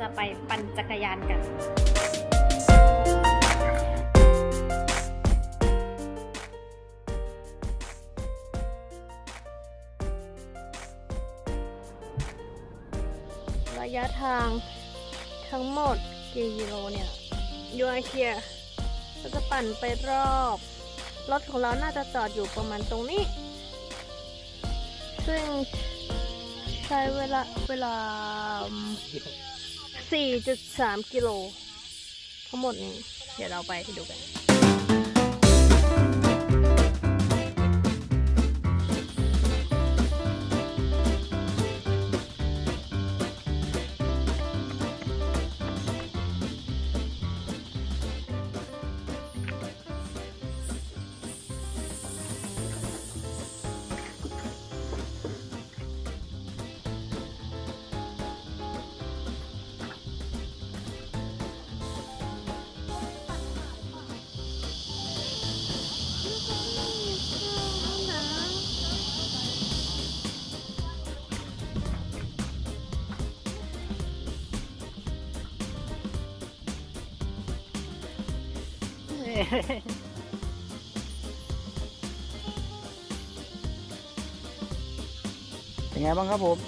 จะไปปั่นจักรยานกัน ระยะทางทั้งหมดกี่กิโลเนี่ยยูอาเคียเราจะปั่นไปรอบ รถของเราน่าจะจอดอยู่ประมาณตรงนี้ ซึ่งใช้เวลาเวลา 4.3 กิโลทั้งหมดนี้ เดี๋ยวเราไปดูกัน เป็นไงบ้างครับผม